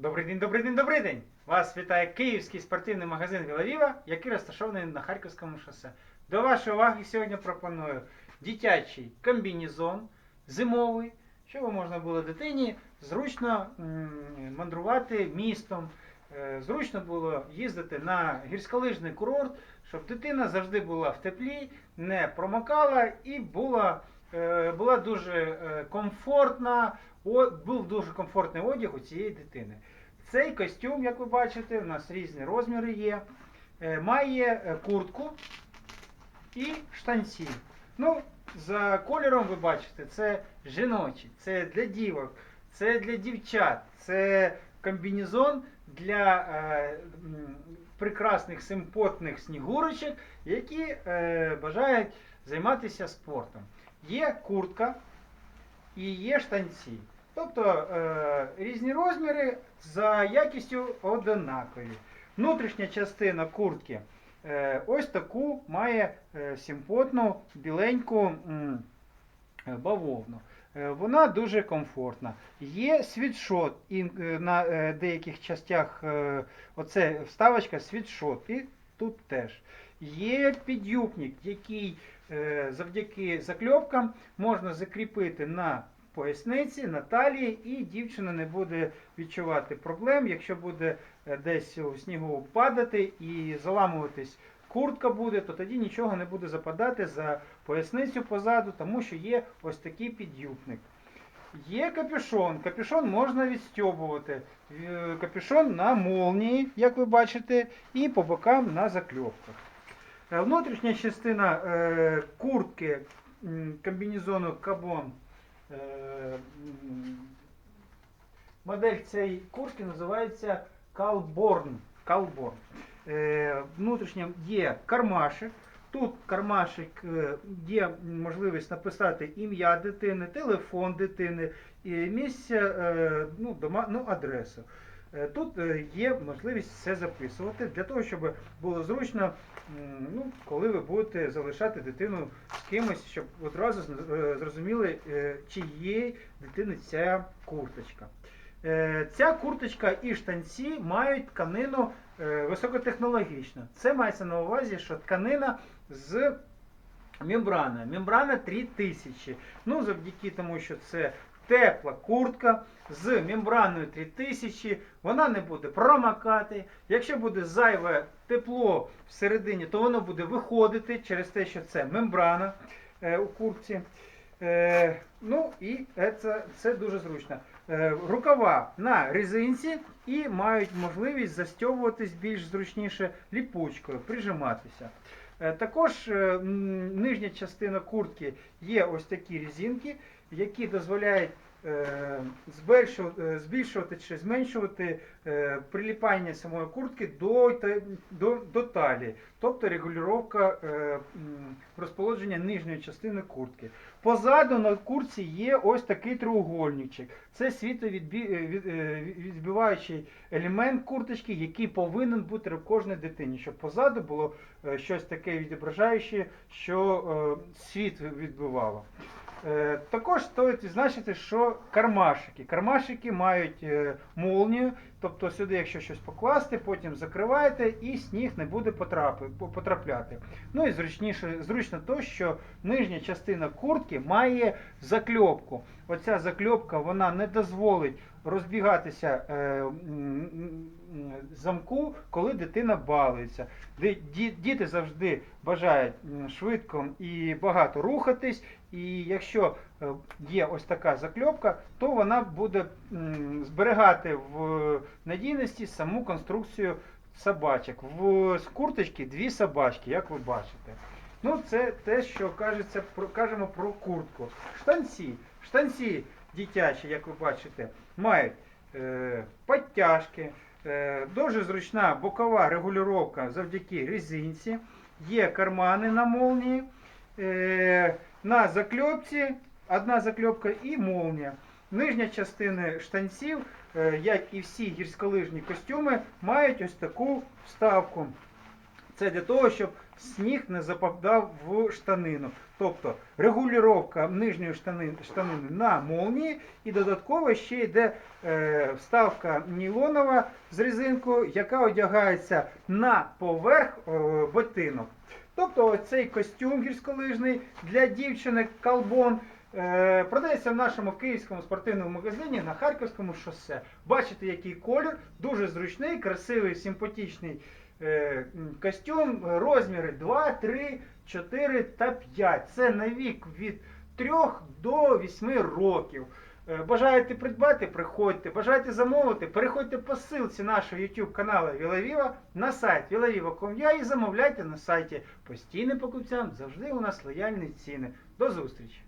Добрий день, добрий день, добрий день! Вас вітає київський спортивний магазин Вілавіва, який розташований на Харківському шосе. До вашої уваги сьогодні пропоную дитячий комбінезон, зимовий, щоб можна було дитині зручно мандрувати містом, е, зручно було їздити на гірськолижний курорт, щоб дитина завжди була в теплі, не промокала і була, була дуже е, комфортна, був дуже комфортний одяг у цієї дитини. Цей костюм, як ви бачите, у нас різні розміри є, е, має е, куртку і штанці. Ну, за кольором ви бачите, це жіночий, це для дівок, це для дівчат, це комбінезон для е, прекрасних симпотних снігурочок, які е, бажають займатися спортом. Є куртка і є штанці. Тобто е, різні розміри за якістю однакові. Внутрішня частина куртки е, ось таку має е, симпотну біленьку бавовну. Вона дуже комфортна. Є світшот і на деяких частях оце вставочка світшот, і тут теж. Є підюбник, який завдяки закльопкам можна закріпити на поясниці, на талії, і дівчина не буде відчувати проблем, якщо буде е, десь у снігу падати і заламуватись куртка буде, то тоді нічого не буде западати за поясницю позаду, тому що є ось такий підюбник. Є капюшон. Капюшон можна відстьобувати. Е, Капюшон на молнії, як ви бачите, і по бокам на закльопках. Е, Внутрішня частина е, куртки комбінезону Кабон. е, Модель цієї куртки називається Калборн. Калборн. Внутрішньо є кармашик. Тут кармашик є можливість написати ім'я дитини, телефон дитини, місце, ну, дома, ну, адресу. Е, Тут е, є можливість все записувати для того, щоб було зручно, ну, коли ви будете залишати дитину з кимось, щоб одразу е, зрозуміли, чиєї дитини ця курточка. Ця курточка і штанці мають тканину високотехнологічну. Це мається на увазі, що тканина з мембрана. Мембрана 3000. Ну, завдяки тому, що це тепла куртка з мембраною 3000, вона не буде промокати. Якщо буде зайве тепло всередині, то воно буде виходити через те, що це мембрана е, у куртці. Е, ну і це, це дуже зручно. Е, рукава на резинці і мають можливість застьовуватись більш зручніше ліпучкою, прижиматися. Е, Також е, нижня частина куртки є ось такі резинки, які дозволяють е, збільшувати, е, збільшувати чи зменшувати е, приліпання самої куртки до, до, до талії, тобто регулювання розположення нижньої частини куртки. Позаду на куртці є ось такий треугольничок. Це світовідбиваючий елемент курточки, який повинен бути в кожній дитині, щоб позаду було щось таке відображаюче, що світ відбивало. Е, Також стоїть відзначити, що кармашики. Кармашики мають е, молнію, тобто сюди, якщо щось покласти, потім закриваєте і сніг не буде потрапляти. Ну і зручніше, зручно то, що нижня частина куртки має закльопку. Оця закльопка вона не дозволить розбігатися е, замку, коли дитина балується. Діти завжди бажають швидко і багато рухатись, і якщо е, є ось така закльопка, то вона буде зберігати в надійності саму конструкцію собачок. В курточки дві собачки, як ви бачите. Ну, це те, що кажеться, про, кажемо про куртку. Штанці. Штанці дитячі, як ви бачите, мають е, підтяжки, е, дуже зручна бокова регулювання завдяки резинці, є кармани на молнії, е, на закльопці одна закльопка і молнія. Нижня частина штанців, е, як і всі гірськолижні костюми, мають ось таку вставку. Це для того, щоб сніг не западав в штанину. Тобто регулювання нижньої штани, штанини на молнії і додатково ще йде е, вставка нейлонова з резинкою, яка одягається на поверх е, ботинок. Тобто цей костюм гірськолижний для дівчини колбон е, продається в нашому київському спортивному магазині на Харківському шосе. Бачите, який колір, дуже зручний, красивий, симпатичний костюм, е, розміри 2, 3, 4 та 5. Це на вік від 3 до 8 років. Е, Бажаєте придбати, приходьте. Бажаєте замовити, переходьте по ссылці нашого YouTube каналу Вілавіва на сайт vilaviva.com.ua і замовляйте на сайті. Постійним покупцям завжди у нас лояльні ціни. До зустрічі!